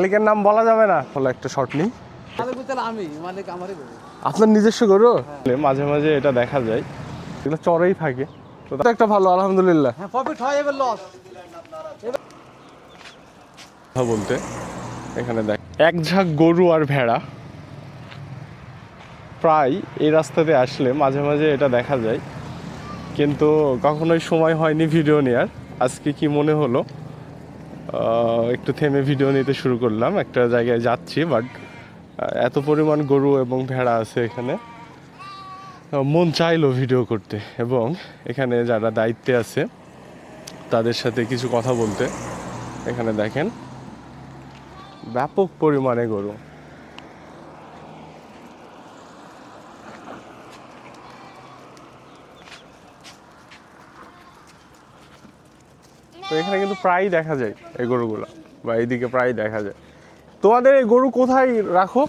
মালিকের নাম বলা যাবে না। হলো একটা শর্ট নেই। আমি মালিক আমারই আপনার নিজস্ব গরু? মাঝে মাঝে এটা দেখা যায়। এগুলো চড়েই থাকে। তো একটা ভালো আলহামদুলিল্লাহ। হ্যাঁ প্রফিট হয় এবার লস কথা বলতে এখানে দেখ। এক ঝাঁক গরু আর ভেড়া। প্রায় এই রাস্তাতে আসলে মাঝে মাঝে এটা দেখা যায়। কিন্তু কখনোই সময় হয়নি ভিডিও নেওয়ার আজকে কি মনে হলো? একটু থেমে ভিডিও নিতে শুরু করলাম। একটা জায়গায় যাচ্ছি বাট এত পরিমাণ গরু এবং ভেড়া আছে এখানে। মন চাইলো ভিডিও করতে এবং এখানে যারা দায়িত্বে আছে, তাদের সাথে কিছু কথা বলতে। এখানে দেখেন, ব্যাপক পরিমাণে গরু। তো এখানে কিন্তু প্রায়ই দেখা যায় এই গরুগুলো, বা এইদিকে প্রায়ই দেখা যায়। তোমাদের এই গরু কোথায় রাখো?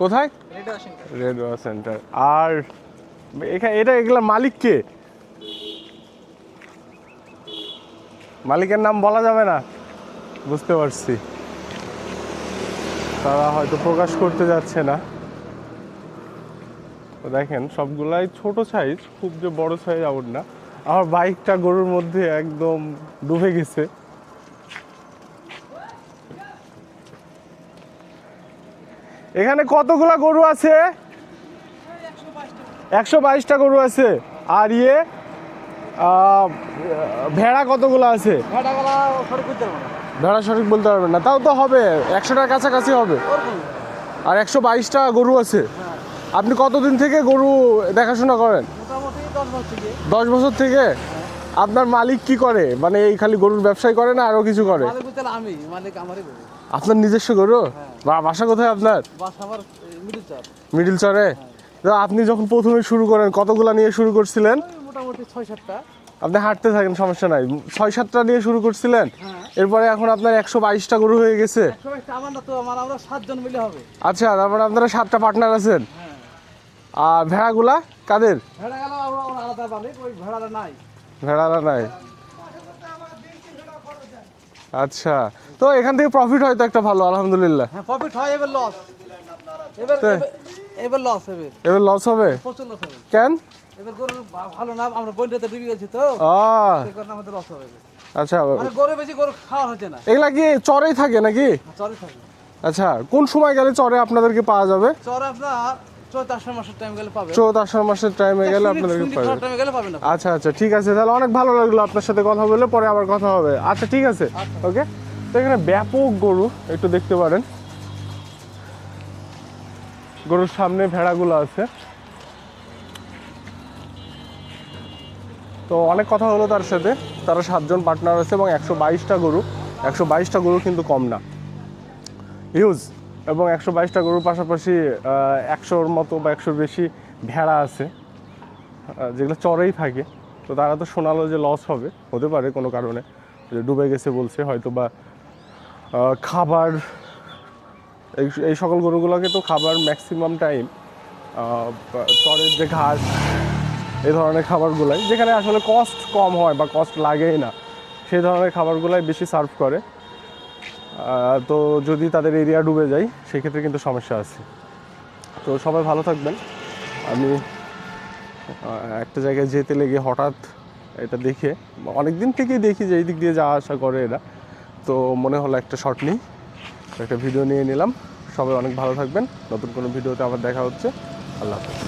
কোথায়? রেডওয়া সেন্টার আর এখানে এটা এগুলা মালিক কে? মালিকের নাম বলা যাবে না? বুঝতে পারছি। তারা হয়তো প্রকাশ করতে যাচ্ছে না। দেখেন, সবগুলাই ছোট সাইজ খুব যে বড় সাইজ আবার না। আমার বাইকটা গরুর মধ্যে একদম ডুবে গেছে। এখানে কতগুলা গরু আছে? একশো বাইশটা গরু আছে। আর ইয়ে ভেড়া কতগুলো আছে? ভেড়া সঠিক বলতে পারবেন না। তাও তো হবে একশোটার কাছাকাছি হবে। আর একশো বাইশটা গরু আছে। আপনি কতদিন থেকে গরু দেখাশোনা করেন? দশ বছর থেকে আপনার মালিক কি করে? মানে এই খালি গরুর ব্যবসায় করে না আরও কিছু করে? আমি মালিক আমারই বলি আপনার নিজস্ব গরু? বা বাসা কোথায় আপনার? মিডিল চরে তো আপনি যখন প্রথমে শুরু করেন কতগুলা নিয়ে শুরু করছিলেন? মোটামুটি ছয় সাতটা। আপনি হাঁটতে থাকেন সমস্যা নাই। ছয় সাতটা নিয়ে শুরু করছিলেন হ্যাঁ। এরপরে এখন আপনার একশো বাইশটা গরু হয়ে গেছে। আচ্ছা তারপরে আপনারা সাতটা পার্টনার আছেন। হ্যাঁ। আর ভেড়াগুলা? কাদের? ভেড়ারা নাই। আচ্ছা তো এখান থেকে প্রফিট হয়তো একটা ভালো আলহামদুলিল্লাহ। হ্যাঁ প্রফিট হয় এবার লস এবার এবার- লস এবার এবার লস হবে? প্রচুর লস হবে। কেন? এবার গরু ভালো না আমরা বন্যাতে ডুবে গেছি তো। আহ, সেই কারণে আমাদের লস হবে। আচ্ছা মানে গরু বেশি গরু খাওয়া হচ্ছে না। এগুলা কি চরেই থাকে নাকি? চরে থাকে। আচ্ছা কোন সময় গেলে চরে আপনাদেরকে পাওয়া যাবে? চরে আপনার চৈত আষাঢ় মাসের টাইম গেলে পাবে চৌদ্দ আষাঢ় মাসের টাইমে গেলে আপনাদেরকে পাবেন। আচ্ছা আচ্ছা ঠিক আছে তাহলে অনেক ভালো লাগল আপনার সাথে কথা বলে পরে আবার কথা হবে। আচ্ছা ঠিক আছে ওকে তো এখানে ব্যাপক গরু একটু দেখতে পারেন। গরুর সামনে ভেড়াগুলো আছে। তো অনেক কথা হলো তার সাথে। তারা সাতজন পার্টনার আছে এবং একশো বাইশটা গরু। একশো বাইশটা গরু কিন্তু কম না। হিউজ এবং একশো বাইশটা গরুর পাশাপাশি একশোর মতো বা একশোর বেশি ভেড়া আছে যেগুলো চরেই থাকে। তো তারা তো শোনালো যে লস হবে, হতে পারে কোনো কারণে। যে ডুবে গেছে বলছে, হয়তো বা খাবার, এই সকল গরুগুলোকে তো খাবার ম্যাক্সিমাম টাইম চরের যে ঘাস এই ধরনের খাবারগুলাই, যেখানে আসলে কস্ট কম হয় বা কস্ট লাগেই না সেই ধরনের খাবারগুলাই বেশি সার্ভ করে। তো যদি তাদের এরিয়া ডুবে যায়, সেক্ষেত্রে কিন্তু সমস্যা আছে। তো সবাই ভালো থাকবেন। আমি একটা জায়গায় যেতে লেগে হঠাৎ এটা দেখে অনেক দিন থেকেই দেখি যে এই দিক দিয়ে যাওয়া আসা করে এরা। তো মনে হলো একটা শর্ট নিই। একটা ভিডিও নিয়ে নিলাম। সবাই অনেক ভালো থাকবেন। নতুন কোনো ভিডিওতে আবার দেখা হচ্ছে। আল্লাহ হাফেজ।